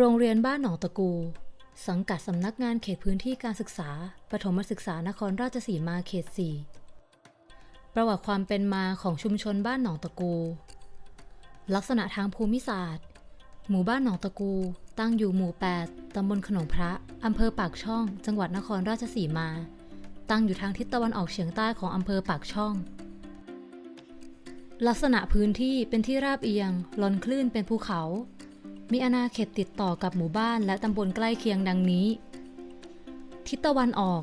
โรงเรียนบ้านหนองตะกู สังกัดสำนักงานเขตพื้นที่การศึกษา ประถมศึกษานครราชสีมาเขต 4 ประวัติความเป็นมาของชุมชนบ้านหนองตะกู ลักษณะทางภูมิศาสตร์ หมู่บ้านหนองตะกู ตั้งอยู่หมู่ 8 ตำบลขนงพระ อำเภอปากช่อง จังหวัดนครราชสีมา ตั้งอยู่ทางทิศตะวันออกเฉียงใต้ของอำเภอปากช่องลักษณะพื้นที่เป็นที่ราบเอียงลอนคลื่นเป็นภูเขา มีอาณาเขตติดต่อกับหมู่บ้านและตำบลใกล้เคียงดังนี้ ทิศตะวันออก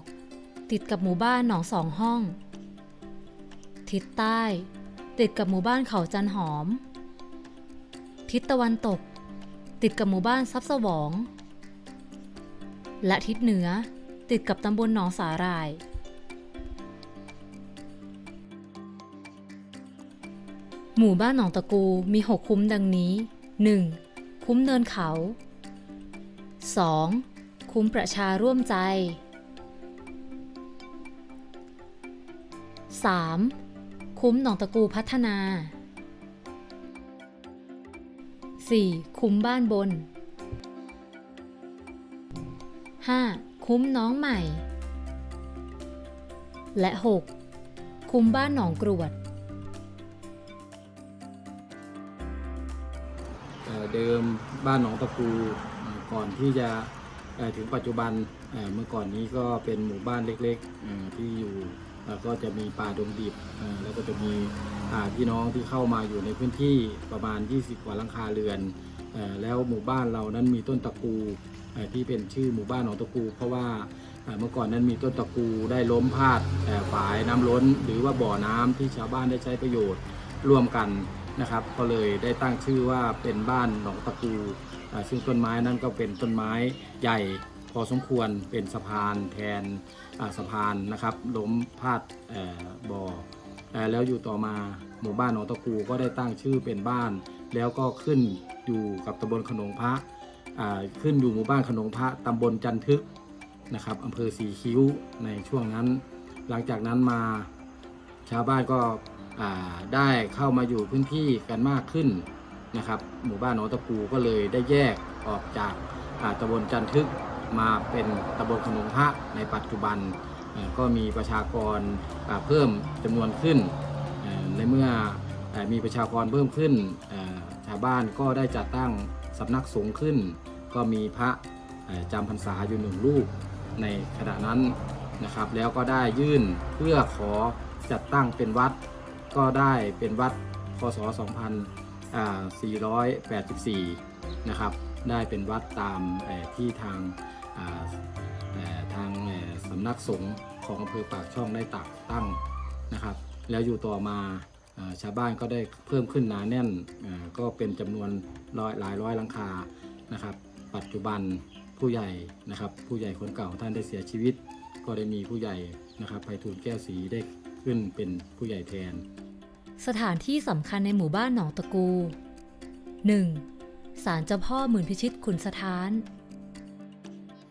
ติดกับหมู่บ้านหนองสองห้อง ทิศใต้ ติดกับหมู่บ้านเขาจันหอม ทิศตะวันตก ติดกับหมู่บ้านทรัพย์สวอง และทิศเหนือ ติดกับตำบลหนองสาหร่ายหมู่บ้านหนองตะกูมี 6 คุ้มดังนี้ 1. คุ้มเนินเขา 2. คุ้มประชาร่วมใจ 3. คุ้มหนองตะกูพัฒนา 4. คุ้มบ้านบน 5. คุ้มน้องใหม่ และ 6. คุ้มบ้านหนองกรวด เดิมบ้านหนองตะกูก่อนที่จะถึงปัจจุบันเมื่อก่อนนี้ก็เป็นหมู่บ้านเล็กๆที่อยู่ก็จะมีป่าดงดิบแล้วก็จะมีอาพี่น้องที่เข้ามาอยู่ในพื้นที่ประมาณ 20 กว่าหลังคาเรือน แล้วหมู่บ้านเรานั้นมีต้นตะกูที่เป็นชื่อหมู่บ้านหนองตะกู เพราะว่าเมื่อก่อนนั้นมีต้นตะกูได้ล้มพาดฝายน้ำล้น หรือว่าบ่อน้ำที่ชาวบ้านได้ใช้ประโยชน์ร่วมกัน นะครับ ก็เลยได้ตั้งชื่อว่าเป็นบ้านหนองตะกูซึ่งต้นไม้นั้นก็เป็นต้นไม้ใหญ่พอสมควรเป็นสะพานแทนสะพานนะครับล้มพาดบ่อเอ่อแล้วอยู่ต่อมาหมู่บ้านหนองตะกูก็ได้ตั้งชื่อเป็นบ้าน แล้วก็ขึ้นอยู่กับตำบลขนงพระขึ้นอยู่หมู่บ้านขนงพระตำบลจันทึกนะครับอำเภอสีคิ้วในช่วงนั้น หลังจากนั้นมาชาวบ้านก็ ได้เข้ามาอยู่พื้นที่กันมากขึ้นนะครับ หมู่บ้านหนองตะปูก็เลยได้แยกออกจากาตำบลจันทึกมาเป็นตำบลขนงพระในปัจจุบันก็มีประชากรเพิ่มจำนวนขึ้น ในเมื่ออมีประชากรเพิ่มขึ้นชาวบ้านก็ได้จัดตั้งสำนักสงฆ์ขึ้น ก็มีพระจำพรรษาอยู่หนึ่งรูปในขณะนั้นนะครับ แล้วก็ได้ยื่นเพื่อขอจัดตั้งเป็นวัด ก็ได้เป็นวัดพศ 2484 นะครับ ได้เป็นวัดตามที่ทางาทางสำนักสงฆ์ของอำเภอปากช่องได้ตักตั้งนะครับ แล้วอยู่ต่อมาชาวบ้านก็ได้เพิ่มขึ้นหนาแน่นก็เป็นจำนวนร้อยหลายร้อยหลังคานะครับ ปัจจุบันผู้ใหญ่นะครับ ผู้ใหญ่คนเก่าท่านได้เสียชีวิต ก็ได้มีผู้ใหญ่นะครับไพฑูรย์แก้วศรีได้ขึ้นเป็นผู้ใหญ่แทน สถานที่สำคัญในหมู่บ้านหนองตะกู 1. ศาลเจ้าพ่อหมื่นพิชิตขุนสถาน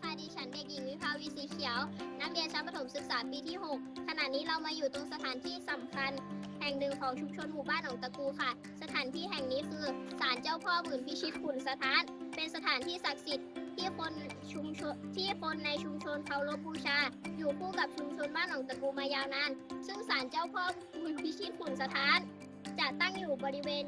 ค่ะดิฉันเด็กหญิงวิภาวีสีเขียว นักเรียนชั้นประถมศึกษาปีที่ 6 ขณะนี้เรามาอยู่ตรงสถานที่สำคัญ แห่งหนึ่งของชุมชนหมู่บ้านหนองตะกูค่ะ สถานที่แห่งนี้คือศาลเจ้าพ่อหมื่นพิชิตขุนสถาน เป็นสถานที่ศักดิ์สิทธิ์ ที่คนชุมชนที่คนในชุมชนเคารพบูชา อยู่คู่กับชุมชนบ้านหนองตะกูมายาวนาน ซึ่งศาลเจ้าพ่อหมื่นพิชิตขุนสถาน จะตั้งอยู่บริเวณ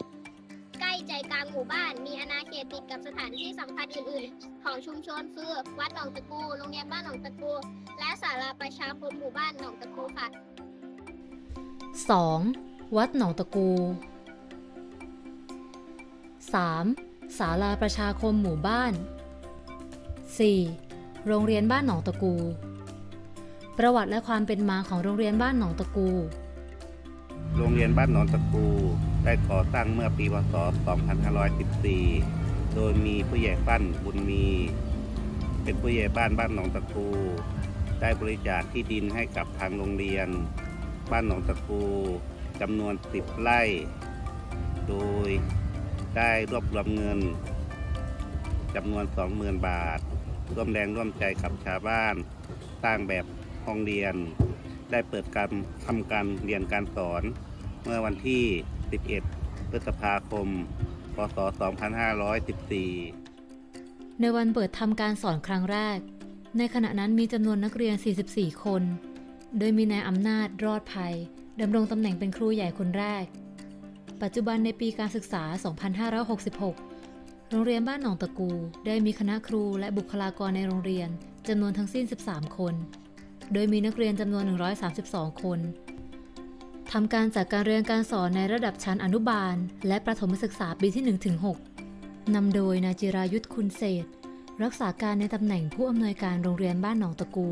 ใกล้ใจกลางหมู่บ้าน มีอาณาเขตติดกับสถานที่สำคัญอื่น ๆ ของชุมชนคือวัดหนองตะกูโรงเรียนบ้านหนองตะกู และศาลาประชาคมหมู่บ้านหนองตะกูค่ะ 2. วัดหนองตะกู 3. ศาลาประชาคมหมู่บ้าน 4. โรงเรียนบ้านหนองตะกู ประวัติและความเป็นมาของโรงเรียนบ้านหนองตะกู โรงเรียนบ้านหนองตะกูได้ก่อตั้งเมื่อปีพศ 2514 โดยมีผู้ใหญ่ปั้นบุญมี เป็นผู้ใหญ่บ้านบ้านหนองตะกู ได้บริจาคที่ดินให้กับทางโรงเรียน บ้านหนองตะกูจำนวน 10 ไร่ โดยได้รวบรวมเงินจำนวน 20,000 บาท ร่วมแรงร่วมใจกับชาวบ้านสร้างแบบห้องเรียน ได้เปิดการทำการเรียนการสอน เมื่อวันที่ 11 พฤษภาคม พศ 2514 ในวันเปิดทำการสอนครั้งแรก ในขณะนั้นมีจำนวนนักเรียน 44 คน โดยมีนายอำนาจรอดภัยดำรงตำแหน่งเป็นครูใหญ่คนแรก ปัจจุบันในปีการศึกษา 2566 โรงเรียนบ้านหนองตะกู ได้มีคณะครูและบุคลากรในโรงเรียนจำนวนทั้งสิ้น 13 คน โดยมีนักเรียนจำนวน 132 คนทำการจัดการเรียนการสอนในระดับชั้นอนุบาล และประถมศึกษาปีที่1-6นำโดยนายจิรายุทธคุณเศษ รักษาการในตำแหน่งผู้อำนวยการโรงเรียนบ้านหนองตะกู